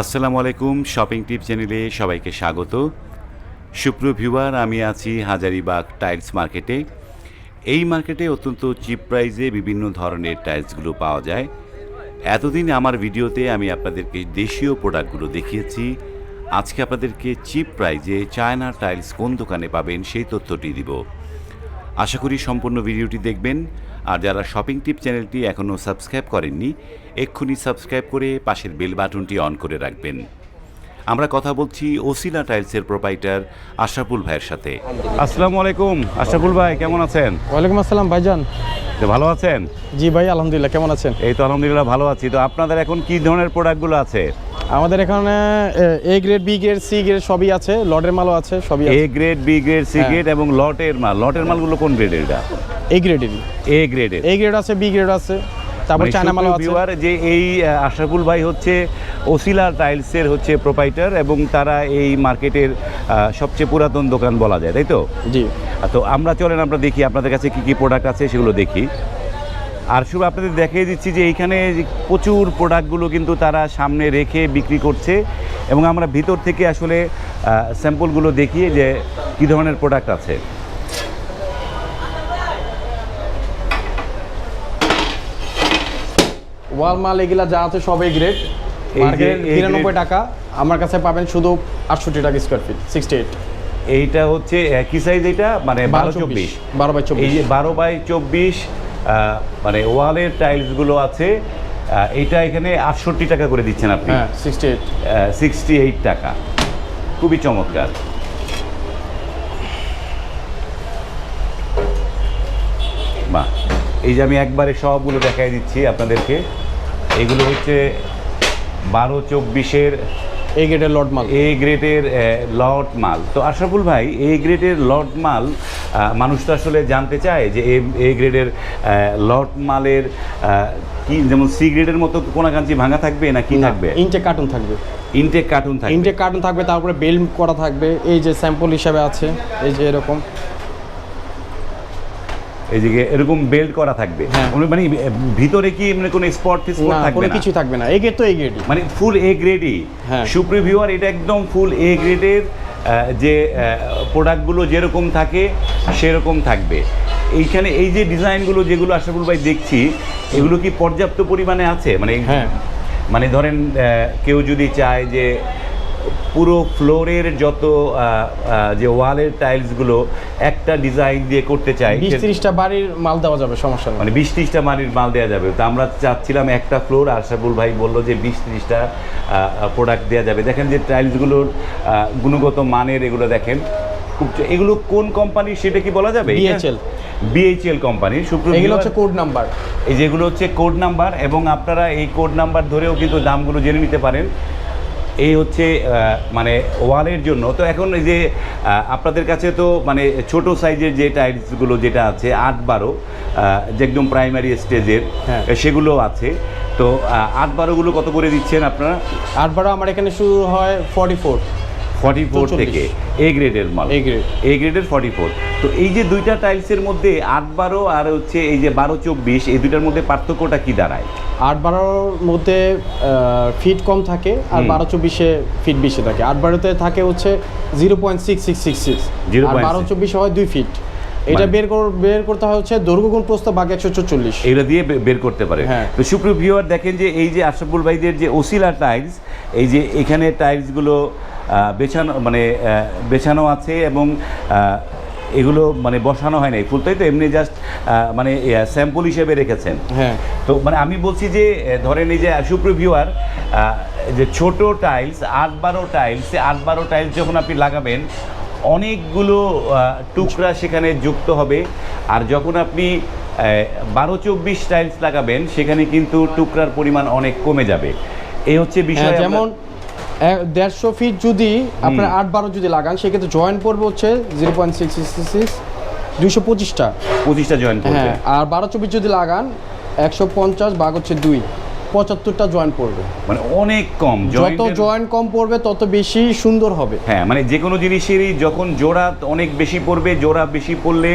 আসসালামু আলাইকুম শপিং টিপ চ্যানেলে সবাইকে স্বাগত। সুপ্রিয় ভিউয়ার, আমি আছি হাজারিবাগ টাইলস মার্কেটে। এই মার্কেটে অত্যন্ত চিপ প্রাইসে বিভিন্ন ধরনের টাইলসগুলো পাওয়া যায়। এতদিন আমার ভিডিওতে আমি আপনাদেরকে দেশীয় প্রোডাক্টগুলো দেখিয়েছি। আজকে আপনাদেরকে চিপ প্রাইজে চায়না টাইলস কোন দোকানে পাবেন সেই তথ্যটি দিব। আশা করি সম্পূর্ণ ভিডিওটি দেখবেন। আর যারা শপিং টিপ চ্যানেলটি এখনও সাবস্ক্রাইব করেননি এক্ষুনি সাবস্ক্রাইব করে পাশের বেল বাটনটি অন করে রাখবেন। আমরা কথা বলছি ওসিলা টাইলসের প্রোপাইটার আশরাফুল ভাইয়ের সাথে। আসসালামু আলাইকুম আশরাফুল ভাই কেমন আছেন? ওয়ালাইকুম আসসালাম ভাইজান। তো ভালো আছেন? জি ভাই আলহামদুলিল্লাহ কেমন আছেন? এই তো আলহামদুলিল্লাহ ভালো আছি। তো আপনাদের এখন কি ধরনের প্রোডাক্টগুলো আছে? আমাদের এখানে A grade B grade C grade সবই আছে লটের মালও আছে সবই A grade B grade C হ্যাঁ। গ্রেড এবং লটের মাল। লটের মালগুলো কোন গ্রেডের? এটা এ গ্রেডের এ গ্রেডের। এ গ্রেড আছে বি গ্রেড আছে। তারপর মানে চায়না মালও আছে। ভিউয়ার যে এই আশরাফুল ভাই হচ্ছে ওসিলা টাইলসের হচ্ছে প্রোপাইটার এবং তারা এই মার্কেটের সবচেয়ে পুরাতন দোকান বলা যায় তাই তো? জি। তো আমরা চলেন আমরা দেখি আপনাদের কাছে কি কি প্রোডাক্ট আছে সেগুলো দেখি। আর শুধু আপনাদের দেখিয়ে দিচ্ছি যে এইখানে প্রচুর প্রোডাক্টগুলো কিন্তু তারা সামনে রেখে বিক্রি করছে এবং আমরা ভিতর থেকে আসলে স্যাম্পলগুলো দেখিয়ে যে কী ধরনের প্রোডাক্ট আছে। ওয়াল মাল এগুলা যা আছে সব এ গ্রেড মার্কেট তিরানব্বই টাকা আমার কাছে পাবেন শুধু আটষট্টি টাকা স্কোয়ার ফিট সিক্সটি এইট এইটা হচ্ছে কি সাইজ এটা মানে বারো চব্বিশ। বারো বাই চব্বিশ। বারো বাই চব্বিশ মানে ওয়ালের টাইলসগুলো আছে এইটা এখানে আটষট্টি টাকা করে দিচ্ছেন আপনি। হ্যাঁ সিক্সটি এইট সিক্সটি এইট টাকা। খুবই চমৎকার। বাহ। এই যে আমি একবারে সবগুলো দেখাই দিচ্ছি আপনাদেরকে। এগুলো হচ্ছে বারো চব্বিশের এ গ্রেডের লড মাল। এ গ্রেডের লট মাল। তো আশরাফুল ভাই এ গ্রেডের লট মাল মানুষ তো আসলে জানতে চায় যে এ গ্রেডের লট মালের কি যেমন সি গ্রেডের মতো কোনাকাঞ্চি ভাঙা থাকবে না কি থাকবে? ইনটেক কার্টুন থাকবে। ইনটেক কার্টুন থাকবে। ইনটেক কার্টুন থাকবে তারপরে বেল্ট করা থাকবে এই যে স্যাম্পল হিসাবে আছে এই যে এরকম। এই যে এরকম বেল্ট করা থাকবে। হ্যাঁ। মানে ভিতরে কি মানে কোনো স্পট স্পট থাকবে না? কিছু থাকবে না। এই গ্রেড তো এই গ্রেডই মানে ফুল এ গ্রেডই হ্যাঁ। সুপ্রিভিউয়ার এটা একদম ফুল এ গ্রেডের যে প্রোডাক্টগুলো যেরকম থাকে সেরকম থাকবে। এইখানে এই যে ডিজাইনগুলো যেগুলো আশাফুল ভাই দেখছি এগুলো কি পর্যাপ্ত পরিমাণে আছে? মানে হ্যাঁ। মানে ধরেন কেউ যদি চায় যে পুরো ফ্লোরের যত যে ওয়ালের টাইলসগুলো একটা ডিজাইন দিয়ে করতে চাই। বিশ তিরিশটা বাড়ির মাল দেওয়া যাবে সমস্যা মানে বিশ ত্রিশটা বাড়ির মাল দেওয়া যাবে। তো আমরা চাচ্ছিলাম একটা ফ্লোর আশাফুল ভাই বলল যে বিশ ত্রিশটা প্রোডাক্ট দেওয়া যাবে। দেখেন যে টাইলসগুলোর গুণগত মানের এগুলো দেখেন। খুব এগুলো কোন কোম্পানি সেটা কি বলা যাবে? BHL বিএইচএল কোম্পানির সুপ্রিম এগুলো হচ্ছে কোড নাম্বার এই যেগুলো হচ্ছে কোড নাম্বার এবং আপনারা এই কোড নাম্বার ধরেও কিন্তু দামগুলো জেনে নিতে পারেন। এই হচ্ছে মানে ওয়ালের জন্য। তো এখন এই যে আপনাদের কাছে তো মানে ছোট সাইজের যে টাইলসগুলো যেটা আছে আট বারো যে একদম প্রাইমারি স্টেজের হ্যাঁ। সেগুলো আছে। তো আট বারোগুলো কত করে দিচ্ছেন আপনারা? আট বারো আমার এখানে শুরু হয় ফর্টি ফোর ফর্টি ফোর থেকে এ গ্রেডের মাল। A grade। এ গ্রেডের ফর্টি ফোর তো এই যে দুইটা টাইলসের মধ্যে আট বারো আর হচ্ছে এই যে বারো চব্বিশ এই দুইটার মধ্যে পার্থক্যটা কি দাঁড়ায়? আট বারোর মধ্যে ফিট কম থাকে আর বারো চব্বিশে ফিট বেশি থাকে। আট বারোতে থাকে হচ্ছে zero point six six six six 0.6 আর বারো চব্বিশে হয় দুই ফিট এটা মানে- বের বের করতে হয় হচ্ছে দৈর্ঘ্য গুণ প্রস্থ বাকি একশো চল্লিশ এগুলো দিয়ে বের করতে পারে। হ্যাঁ। তো সুপ্রিয় ভিউয়ার দেখেন যে এই যে আশরাফুল ভাইদের যে ওসিলা টাইলস এই যে এখানে টাইলসগুলো বেছানো মানে বেছানো আছে এবং এগুলো মানে বসানো হয় নাই। ফুল তাই তো এমনি জাস্ট মানে স্যাম্পল হিসেবে রেখেছেন। হ্যাঁ। তো মানে আমি বলছি যে ধরেন এই যে সুপ্রিয় ভিউয়ার যে ছোট টাইলস আট বারো টাইলস আট বারো টাইলস যখন আপনি লাগাবেন অনেকগুলো টুকরা সেখানে যুক্ত হবে। আর যখন আপনি বারো চব্বিশ টাইলস লাগাবেন সেখানে কিন্তু টুকরার পরিমাণ অনেক কমে যাবে। এই হচ্ছে বিষয় হ্যাঁ, যেমন দেড়শো ফিট যদি আপনার আট বারো যদি লাগান সেক্ষেত্রে জয়েন্ট পড়বে হচ্ছে zero point six six six দুইশো পঁচিশটা। পঁচিশটা জয়েন করবে হ্যাঁ আর বারো চব্বিশ যদি লাগান একশো পঞ্চাশ ভাগ হচ্ছে দুই পঁচাত্তরটা জয়েন্ট পড়বে। মানে অনেক কম যত জয়েন্ট কম পড়বে তত বেশি সুন্দর হবে। হ্যাঁ মানে যে কোনো জিনিসেরই যখন জোড়া অনেক বেশি পড়বে জোড়া বেশি পড়লে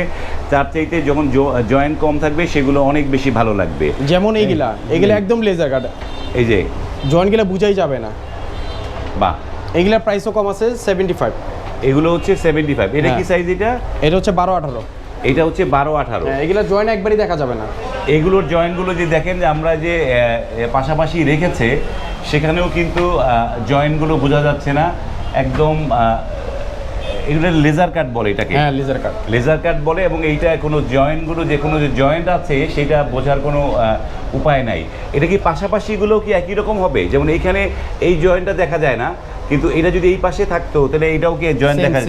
তার চাইতে যখন জয়েন্ট কম থাকবে সেগুলো অনেক বেশি ভালো লাগবে। যেমন এইগুলা এগুলা একদম লেজার কাট এই যে। জয়েন্ট গেলে বুঝাই যাবে না। বাহ। এগুলোর প্রাইসও কম আছে সেভেন্টি ফাইভ এগুলো হচ্ছে সেভেন্টি ফাইভ এটা কি হ্যাঁ। সাইজ এটা? এটা হচ্ছে বারো আঠারো। এটা হচ্ছে বারো আঠারো। হ্যাঁ এগুলো জয়েন্ট একবারই দেখা যাবে না। এগুলোর জয়েন্টগুলো যে দেখেন যে আমরা যে পাশাপাশি রেখেছে সেখানেও কিন্তু জয়েন্টগুলো বোঝা যাচ্ছে না। একদম এগুলো লেজার কাট বলে এটাকে। হ্যাঁ লেজার কাট লেজার কাট বলে এবং এইটা কোনো জয়েন্টগুলো যে কোনো যে জয়েন্ট আছে সেটা বোঝার কোনো উপায় নাই। এটা কি পাশাপাশিগুলো কি একই রকম হবে? যেমন এইখানে এই জয়েন্টটা দেখা যায় না কিন্তু এটা যদি এই পাশে থাকতো তাহলে এটাও কি জয়েন্ট দেখা.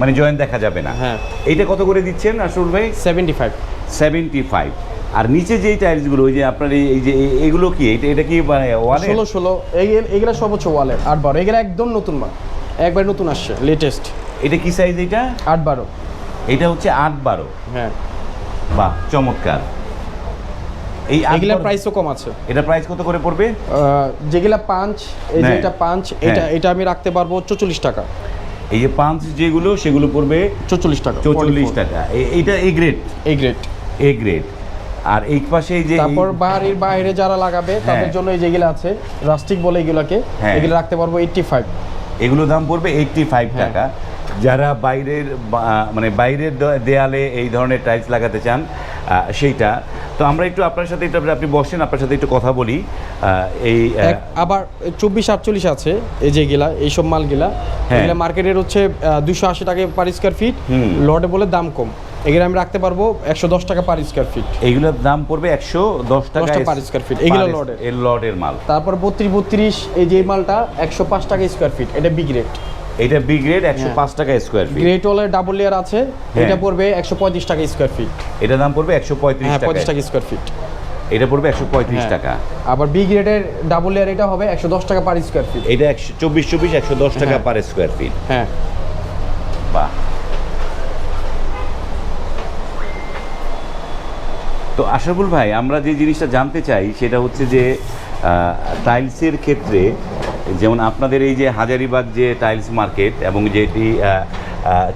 মানে জয়েন্ট দেখা যাবে না। হ্যাঁ। এইটা কত করে দিচ্ছেন আসল ভাই? সেভেন্টি ফাইভ সেভেন্টি ফাইভ আর নিচে যেই টাইলসগুলো ওই যে আপনার এই যে এগুলো কি? এটা এটা কি মানে ওয়ালে ষোলো ষোলো এগুলো সব হচ্ছে ওয়ালের আট বারো এগুলো একদম নতুন মাল। একবার নতুন আসছে লেটেস্ট এটা কি সাইজ এটা? আট বারো। এটা হচ্ছে আট বারো। হ্যাঁ। বাহ চমৎকার। এই বারো- প্রাইসও কম আছে। এটা প্রাইস কত করে পড়বে? যেগুলা পাঁচ এই যে হ্যাঁ। এটা পাঁচ এটা হ্যাঁ। এটা আমি রাখতে পারব চল্লিশ টাকা। এই যে পাঁচ যেগুলো সেগুলো পড়বে চল্লিশ টাকা। চৌচল্লিশ টাকা। এইটা A grade A grade A grade আর এই পাশে এই যে তারপর বাড়ির বাইরে যারা লাগাবে তাদের হ্যাঁ। জন্য এই যেগুলো আছে রাস্টিক বলে এগুলোকে। এগুলো রাখতে পারব এইটটি ফাইভ এগুলো দাম পড়বে এইটটি ফাইভ হ্যাঁ। টাকা। যারা বাইরের মানে বাইরের দেয়ালে এই ধরনের টাইলস লাগাতে চান সেইটা। তো আমরা একটু আপনার সাথে একটু আপনি বসেন আপনার সাথে একটু কথা বলি। এই আবার চব্বিশ আটচল্লিশ আছে এই যেগুলা এইসব মালগুলা। হ্যাঁ। এগুলা মার্কেটের হচ্ছে দুশো আশি টাকা পার স্কোয়ার ফিট। লটে বলে দাম কম। এগুলো আমি রাখতে পারব একশো দশ টাকা পার স্কোয়ার ফিট এইগুলোর দাম পড়বে একশো দশ টাকা per square feet, এগুলো লটের। এর লটের মাল। তারপর বত্রিশ বত্রিশ এই যে মালটা একশো পাঁচ টাকা স্কোয়ার ফিট এটা বি গ্রেড এটা বি গ্রেড একশো হ্যাঁ। পাঁচ টাকা স্কোয়ার ফিট গ্রেট ওয়ালের ডাবল লেয়ার আছে। হ্যাঁ। এটা পড়বে একশো পঁয়ত্রিশ টাকা স্কোয়ার ফিট এটা দাম পড়বে একশো পঁয়ত্রিশ হ্যাঁ টাকা পঁয়ত্রিশ টাকা স্কোয়ার ফিট এটা পড়বে একশো পঁয়ত্রিশ টাকা। আবার বি গ্রেডের ডাবল লেয়ার এটা হবে একশো দশ টাকা পার স্কোয়ার ফিট এটা একশো চব্বিশ চব্বিশ একশো দশ টাকা হ্যাঁ। পার স্কোয়ার ফিট হ্যাঁ। বাহ। তো আশাফুল ভাই আমরা যে জিনিসটা জানতে চাই সেটা হচ্ছে যে টাইলসের ক্ষেত্রে যেমন আপনাদের এই যে হাজারিবাগ যে টাইলস মার্কেট এবং যেটি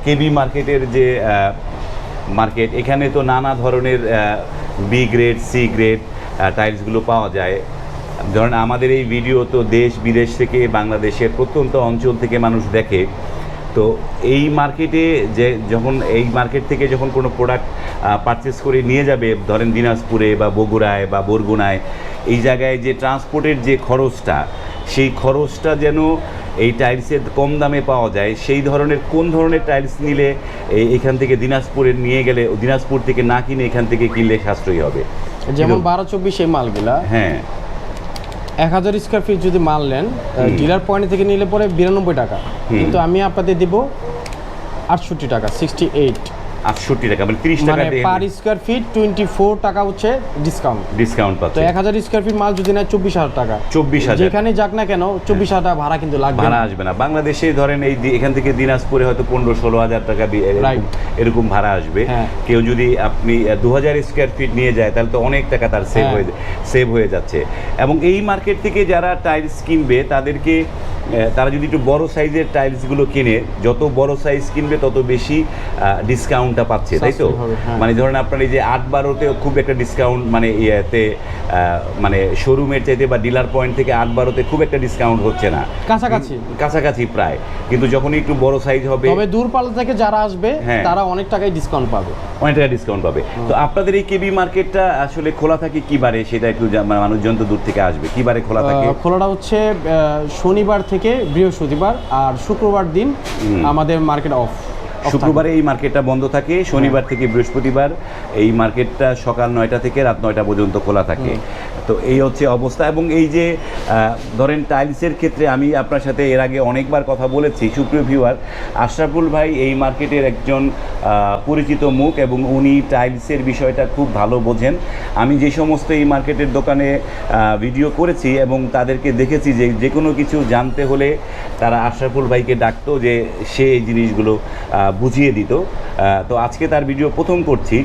কেবি মার্কেটের যে মার্কেট এখানে তো নানা ধরনের বি গ্রেড সি গ্রেড টাইলসগুলো পাওয়া যায়। ধরেন আমাদের এই ভিডিও তো দেশ বিদেশ থেকে বাংলাদেশের প্রত্যন্ত অঞ্চল থেকে মানুষ দেখে। তো এই মার্কেটে যে যখন, এই মার্কেট থেকে যখন কোনো প্রোডাক্ট পারচেস করে নিয়ে যাবে, ধরেন দিনাজপুরে বা বগুড়ায় বা বরগুনায়, এই জায়গায় যে ট্রান্সপোর্টের যে খরচটা সেই খরচটা যেন এই টাইলসের কম দামে পাওয়া যায় সেই ধরনের কোন ধরনের টাইলস নিলে এখান থেকে দিনাজপুরে নিয়ে গেলে দিনাজপুর থেকে না কিনে এখান থেকে কিনলে সাশ্রয়ী হবে? যেমন বারো চব্বিশ এই মালগুলা হ্যাঁ। এক হাজার স্কোয়ার ফিট যদি মাল নেন ডিলার পয়েন্ট থেকে নিলে পরে বিরানব্বই টাকা। কিন্তু আমি আপনাদের দিব আটষট্টি টাকা সিক্সটি এইট আটষট্টি টাকা মানে তিরিশ টাকা per square feet twenty four টাকা হচ্ছে ডিসকাউন্ট ডিসকাউন্ট পাচ্ছে এক হাজার স্কোয়ার ফিট মাল যদি নেয় চব্বিশ হাজার টাকা। চব্বিশ হাজার। যেখানে যাক না কেন চব্বিশ হাজার টাকা ভাড়া কিন্তু লাগবে ভাড়া আসবে না। বাংলাদেশে ধরেন এই এখান থেকে দিনাজপুরে হয়তো পনেরো ষোলো হাজার টাকা এরকম- ভাড়া আসবে। হ্যাঁ। কেউ যদি আপনি দু হাজার স্কোয়ার ফিট নিয়ে যায় তাহলে তো অনেক টাকা তার সেভ হ্যাঁ। হয়ে সেভ হয়ে যাচ্ছে। এবং এই মার্কেট থেকে যারা টাইলস কিনবে তাদেরকে তারা যদি একটু বড় সাইজের টাইলসগুলো কিনে যত বড় সাইজ কিনবে তত বেশি ডিসকাউন্টটা পাচ্ছে তাই তো? হ্যাঁ। মানে ধরেন আপনার এই যে আট বারোতেও খুব একটা ডিসকাউন্ট মানে ইয়েতে মানে শোরুমের চাইতে বা ডিলার পয়েন্ট থেকে আট বারোতে খুব একটা ডিসকাউন্ট হচ্ছে না। কাছাকাছি। কাছাকাছি প্রায়। কিন্তু যখনই একটু বড় সাইজ হবে তবে দূরপাল্লা থেকে যারা আসবে হ্যাঁ। তারা অনেক টাকায় ডিসকাউন্ট পাবে। অনেক টাকা ডিসকাউন্ট পাবে। তো আপনাদের এই কেবি মার্কেটটা আসলে খোলা থাকে কি বারে? সেটা একটু মানে মানুষজন তো দূর থেকে আসবে। কি বারে খোলা থাকে? খোলাটা হচ্ছে শনিবার থেকে বৃহস্পতিবার আর শুক্রবার দিন আমাদের মার্কেট অফ শুক্রবারে এই মার্কেটটা বন্ধ থাকে শনিবার থেকে বৃহস্পতিবার এই মার্কেটটা সকাল নয়টা থেকে রাত নয়টা পর্যন্ত খোলা থাকে। তো এই হচ্ছে অবস্থা। এবং এই যে ধরেন টাইলসের ক্ষেত্রে আমি আপনার সাথে এর আগে অনেকবার কথা বলেছি, সুপ্রিয় ভিউয়ার আশরাফুল ভাই এই মার্কেটের একজন পরিচিত মুখ এবং উনি টাইলসের বিষয়টা খুব ভালো বোঝেন। আমি যে সমস্ত এই মার্কেটের দোকানে ভিডিও করেছি এবং তাদেরকে দেখেছি যে যে কোনো কিছু জানতে হলে তারা আশরাফুল ভাইকে ডাকতো যে সে এই জিনিসগুলো বুঝিয়ে দিত। তো আজকে তার ভিডিও প্রথম করছি।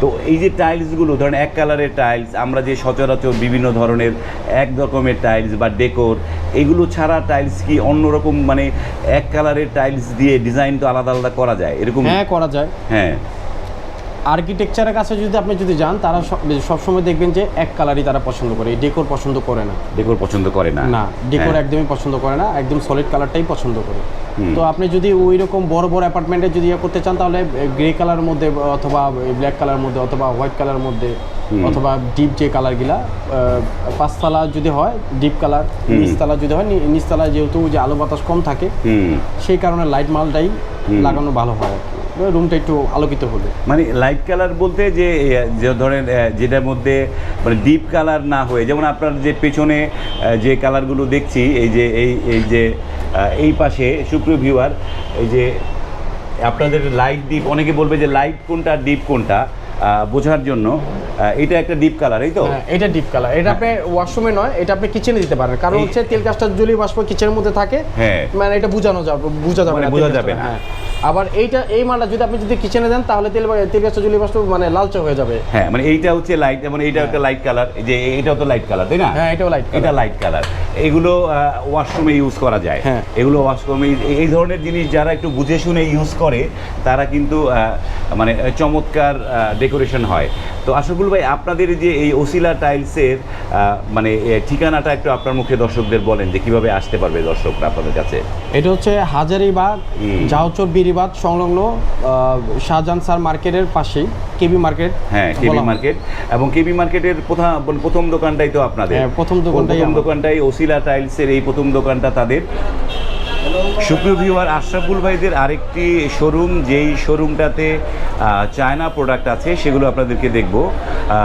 তো এই যে টাইলসগুলো ধরেন এক কালারের টাইলস আমরা যে সচরাচর বিভিন্ন ধরনের এক রকমের টাইলস বা ডেকোর এগুলো ছাড়া টাইলস কি অন্য রকম মানে এক কালারের টাইলস দিয়ে ডিজাইন তো আলাদা আলাদা করা যায়? এরকম হ্যাঁ করা যায়। হ্যাঁ। আর্কিটেকচারের কাছে যদি আপনি যদি যান তারা সবসময় দেখবেন যে এক কালারই তারা পছন্দ করে। ডেকোর পছন্দ করে না। ডেকোর পছন্দ করে না। না ডেকোর হ্যাঁ। একদমই পছন্দ করে না একদম সলিড কালারটাই পছন্দ করে। তো আপনি যদি ওই রকম বড় বড় অ্যাপার্টমেন্টে যদি ইয়ে করতে চান তাহলে গ্রে কালারের মধ্যে অথবা ব্ল্যাক কালারের মধ্যে অথবা হোয়াইট কালারের মধ্যে অথবা ডিপ যে কালারগুলা পাঁচতলা যদি হয় ডিপ কালার। নিচতলা যদি হয় নি- নিচতলায় যেহেতু যে আলো বাতাস কম থাকে সেই কারণে লাইট মালটাই লাগানো ভালো হয় আর কি। রুমটা একটু আলোকিত হবে। মানে লাইট কালার বলতে যে যে ধরেন যেটার মধ্যে মানে ডিপ কালার না হয়ে যেমন আপনার যে পেছনে যে কালারগুলো দেখছি এই যে এই এই যে এই পাশে সুপ্রিয় ভিউয়ার এই যে আপনাদের লাইট ডিপ অনেকে বলবে যে লাইট কোনটা ডিপ কোনটা বোঝার জন্য এটা একটা ডিপ কালার এই তো? হ্যাঁ, এটা ডিপ কালার এটা আপনি ওয়াশরুমে নয় এটা আপনি কিচেনে দিতে পারেন। কারণ হচ্ছে তেল কাজটা জলীয় বাষ্প কিচেনের মধ্যে থাকে। হ্যাঁ। মানে এটা বোঝানো যাবে বোঝা যাবে মানে না বোঝা যাবে না। আবার এইটা এই মালটা যদি আপনি যদি কিচেনে দেন তাহলে তেল তেল গাছটা জুলি বাষ্প মানে লালচে হয়ে যাবে। হ্যাঁ মানে এইটা হচ্ছে লাইট মানে এইটা একটা লাইট কালার যে এইটাও তো লাইট কালার তাই না? হ্যাঁ এটাও লাইট এটা লাইট কালার এগুলো ওয়াশরুমে ইউজ করা যায়। হ্যাঁ। এগুলো ওয়াশরুমে এই ধরনের জিনিস যারা একটু বুঝে শুনে ইউজ করে তারা কিন্তু মানে চমৎকার ডেকোরেশন হয়। তো আশাকুল ভাই আপনাদের যে এই ওসিলা টাইলসের মানে ঠিকানাটা একটু আপনার মুখে দর্শকদের বলেন যে কীভাবে আসতে পারবে দর্শকরা আপনাদের কাছে। এটা হচ্ছে হাজারিবাগ হুম। জাউচর বিরিবাদ সংলগ্ন শাহজাহান স্যার মার্কেটের পাশেই কেবি মার্কেট হ্যাঁ কেবি মার্কেট। এবং কেবি মার্কেটের প্রথম প্রথম দোকানটাই তো আপনাদের। হ্যাঁ, প্রথম দোকানটাই প্রথম দোকানটাই ওসিলা টাইলসের এই প্রথম দোকানটা তাদের। সুপ্রিয় ভিউয়ার আশরাফুল ভাইদের আরেকটি শোরুম যেই শোরুমটাতে চায়না প্রোডাক্ট আছে সেগুলো আপনাদেরকে দেখব।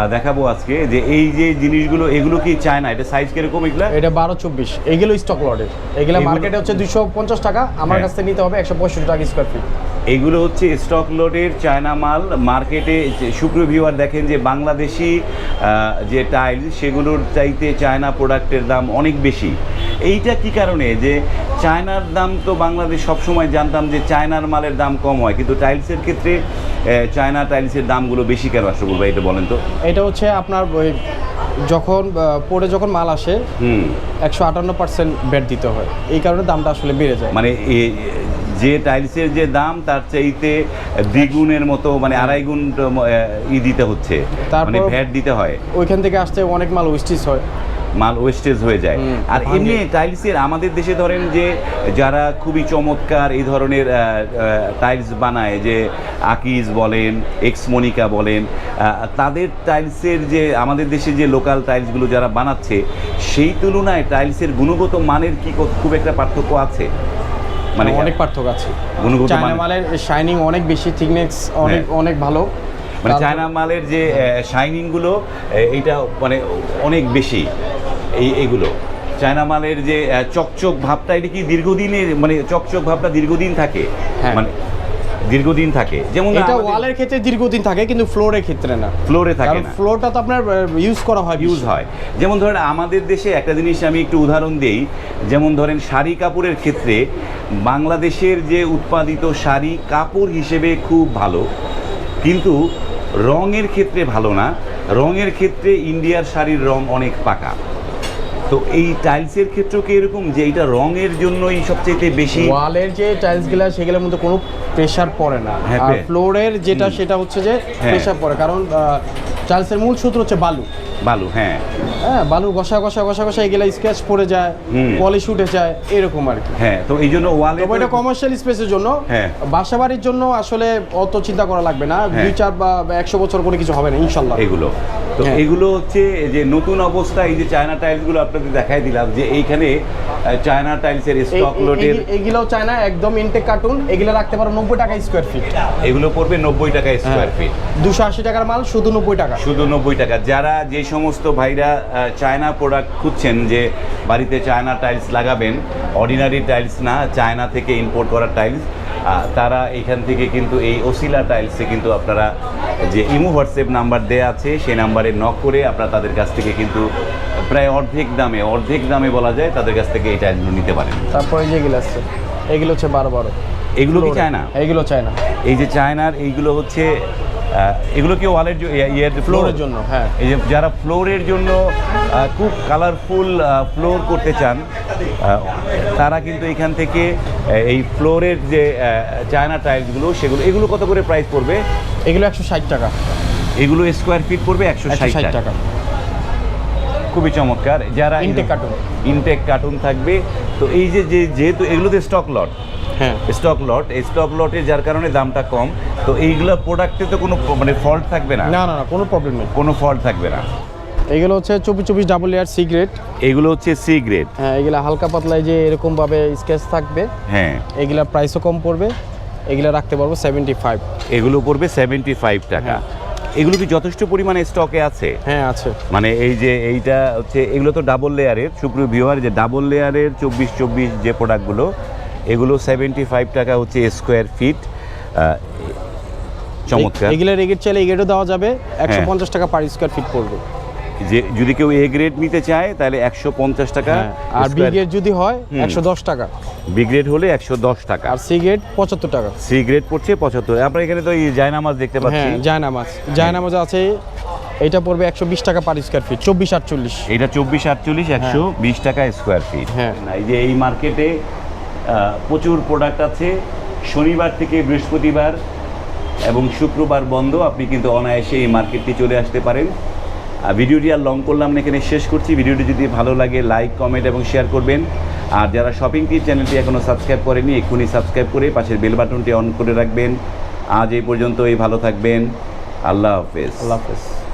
দেখাবো আজকে যে এই যে জিনিসগুলো এগুলো কি চায়না এটা সাইজ কীরকম এগুলো? এটা বারো চব্বিশ। এগুলো স্টক লটের এগুলো এগুলো- মার্কেটে হচ্ছে দুশো পঞ্চাশ টাকা। আমার হ্যাঁ। কাছ থেকে নিতে হবে একশো পঁয়ষট্টি টাকা স্কোয়ার ফিট এইগুলো হচ্ছে স্টক লোডের চায়না মাল। মার্কেটে সুপ্রিয় ভিউয়ার দেখেন যে বাংলাদেশি যে টাইলস সেগুলোর চাইতে চায়না প্রোডাক্টের দাম অনেক বেশি। এইটা কি কারণে? যে চায়নার দাম তো বাংলাদেশ সবসময় জানতাম যে চায়নার মালের দাম কম হয়। কিন্তু টাইলসের ক্ষেত্রে চায়না টাইলসের দামগুলো বেশি কেন আসব ভাই এটা বলেন তো। এটা হচ্ছে আপনার ওই যখন পরে যখন মাল আসে একশো আটান্ন পার্সেন্ট ব্যাট দিতে হয়। এই কারণে দামটা আসলে বেড়ে যায়। মানে যে টাইলসের যে দাম তার চাইতে দ্বিগুণের মতো মানে আড়াই গুণ ই দিতে হচ্ছে। তারপর- মানে ভ্যাট দিতে হয়। ওইখান থেকে আসতে অনেক মাল ওয়েস্টিস হয়। মাল ওয়েস্টেজ হয়ে যায়। আর এমনি টাইলসের আমাদের দেশে ধরেন যে যারা খুবই চমৎকার এই ধরনের টাইলস বানায় যে আকিজ বলেন এক্স মনিকা বলেন তাদের টাইলসের যে আমাদের দেশে যে লোকাল টাইলসগুলো যারা বানাচ্ছে সেই তুলনায় টাইলসের গুণগত মানের কি খুব একটা পার্থক্য আছে? মানে অনেক পার্থক্য আছে। গুণগত মান মালের শাইনিং অনেক বেশি থিকনেস অনেক হ্যাঁ। অনেক ভালো। মানে চায়না মালের যে শাইনিংগুলো এইটা মানে অনেক বেশি। এই এইগুলো। চায়না মালের যে চকচক ভাবটা এটা কি দীর্ঘদিনের মানে চকচক ভাবটা দীর্ঘদিন থাকে? হ্যাঁ। মানে দীর্ঘদিন থাকে। যেমন এটা ওয়ালের ক্ষেত্রে দীর্ঘদিন থাকে কিন্তু ফ্লোরের ক্ষেত্রে না। ফ্লোরে থাকে না। ফ্লোরটা তো আপনার ইউজ করা হয় ইউজ হয়। যেমন ধরেন আমাদের দেশে একটা জিনিস আমি একটু উদাহরণ দেই। যেমন ধরেন শাড়ি কাপড়ের ক্ষেত্রে বাংলাদেশের যে উৎপাদিত শাড়ি কাপড় হিসেবে খুব ভালো কিন্তু রঙের ক্ষেত্রে ভালো না। রঙের ক্ষেত্রে ইন্ডিয়ার শাড়ির রং অনেক পাকা। তো এই টাইলসের ক্ষেত্রেও কি এরকম যে এটা রঙের জন্যই সবচেয়ে বেশি? ওয়ালের যে টাইলসগুলা সেগুলোর মধ্যে কোনো প্রেসার পড়ে না। হ্যাঁ, আর ফ্লোরের যেটা সেটা হচ্ছে যে হ্যাঁ। প্রেসার পড়ে। কারণ টাইলসের মূল সূত্র হচ্ছে বালু। ভালো হ্যাঁ। হ্যাঁ বালু ঘষা ঘষা ঘষা ঘষা এগুলা স্কেচ পড়ে যায়। পলিশ উঠে যায় এরকম আর কি। হ্যাঁ তো এই জন্য ওয়ালে তবে এটা কমার্শিয়াল স্পেসের জন্য। হ্যাঁ। বাসা বাড়ির জন্য আসলে অত চিন্তা করা লাগবে না। হ্যাঁ। দুই চার বা একশো বছর কোনো কিছু হবে না ইনশাল্লাহ। এগুলো। তো হ্যাঁ। এগুলো হচ্ছে যে নতুন অবস্থায় এই যে চায়না টাইলসগুলো আপনাদের দেখাই দিলাম যে এইখানে চায়না টাইলসের স্টক লোডের এই- এইগুলোও চায় না একদম ইনটেক কার্টুন এগুলো রাখতে পারো নব্বই টাকা স্কোয়ার ফিট এগুলো পড়বে নব্বই টাকা স্কোয়ার ফিট দুশো আশি টাকার মাল শুধু নব্বই টাকা। শুধু নব্বই টাকা। যারা যে সমস্ত ভাইরা চায়না প্রোডাক্ট খুঁজছেন যে বাড়িতে চায়না টাইলস লাগাবেন অর্ডিনারি টাইলস না চায়না থেকে ইম্পোর্ট করা টাইলস তারা এখান থেকে কিন্তু এই ওসিলা টাইলসে কিন্তু আপনারা যে ইমো হোয়াটসঅ্যাপ নাম্বার দেওয়া আছে সেই নাম্বারে নক করে আপনারা তাদের কাছ থেকে কিন্তু প্রায় অর্ধেক দামে অর্ধেক দামে বলা যায় তাদের কাছ থেকে এই টাইলসগুলো নিতে পারেন। তারপরে যেগুলো আছে এগুলো হচ্ছে বারো বারো। এগুলো কি চায়না? এগুলো চায়না। এই যে চায়নার এইগুলো হচ্ছে এগুলো কি ওয়ালের ইয়ের ফ্লোরের জন্য হ্যাঁ। এই যে যারা ফ্লোরের জন্য খুব কালারফুল ফ্লোর করতে চান তারা কিন্তু এখান থেকে এই ফ্লোরের যে চায়না টাইলসগুলো সেগুলো এগুলো কত করে প্রাইস পড়বে? এগুলো একশো ষাট টাকা। এগুলো স্কোয়ার ফিট পড়বে একশো ষাট টাকা। খুবই চমৎকার। যারা ইনটেক কার্টুন ইনটেক কার্টুন থাকবে। তো এই যে যে যেহেতু এগুলোতে স্টক লট হ্যাঁ। স্টক লট এই স্টক লটে যার কারণে দামটা কম তো এইগুলো প্রোডাক্টে তো কোনো মানে ফল্ট থাকবে না? না না না কোনো প্রবলেম নেই। কোনো ফল্ট থাকবে না। এগুলো হচ্ছে চব্বিশ চব্বিশ ডাবল এয়ার সিগারেট এগুলো হচ্ছে সি গ্রেড হ্যাঁ এগুলা হালকা পাতলায় যে এরকমভাবে স্কেচ থাকবে হ্যাঁ। এগুলা প্রাইসও কম পড়বে এগুলো রাখতে পারব সেভেন্টি ফাইভ এগুলো পড়বে সেভেন্টি ফাইভ টাকা এগুলো কি যথেষ্ট পরিমাণে স্টকে আছে? হ্যাঁ আছে। মানে এই যে এইটা হচ্ছে এগুলো তো ডাবল লেয়ারের সুপ্রিয় ভিওয়ার যে ডাবল লেয়ারের চব্বিশ চব্বিশ যে প্রোডাক্টগুলো এগুলো সেভেন্টি ফাইভ টাকা হচ্ছে স্কোয়ার ফিট চমৎকার। এগুলো রেগেট চাইলে এগেটও দেওয়া যাবে। একশো হ্যাঁ। পঞ্চাশ টাকা পার স্কোয়ার ফিট পড়বে। যে যদি কেউ এ গ্রেড নিতে চায় তাহলে একশো পঞ্চাশ টাকা হ্যাঁ। আর বি গ্রেড যদি হয় একশো দশ টাকা। বি গ্রেড হলে একশো দশ টাকা। আর সি গ্রেড পঁচাত্তর টাকা। সি গ্রেড পড়ছে পঁচাত্তর। আপনার এখানে তো এই জায়নামাজ দেখতে পাচ্ছি। হ্যাঁ। জায়নামাজ জায়নামাজ আছে এটা পড়বে একশো বিশ টাকা পার স্কোয়ার ফিট চব্বিশ আটচল্লিশ। এটা চব্বিশ আটচল্লিশ একশো বিশ টাকা স্কোয়ার ফিট হ্যাঁ। এই যে এই মার্কেটে প্রচুর প্রোডাক্ট আছে। শনিবার থেকে বৃহস্পতিবার এবং শুক্রবার বন্ধ। আপনি কিন্তু অনায়াসে এই মার্কেটটি চলে আসতে পারেন। ভিডিওটি আর লং করলাম না, এখানে শেষ করছি। ভিডিওটি যদি ভালো লাগে লাইক কমেন্ট এবং শেয়ার করবেন। আর যারা শপিং টিপ চ্যানেলটি এখনও সাবস্ক্রাইব করেনি, এক্ষুনি সাবস্ক্রাইব করে পাশের বেল বাটনটি অন করে রাখবেন। আজ এই পর্যন্ত এই ভালো থাকবেন। আল্লাহ হাফেজ। আল্লাহ হাফেজ।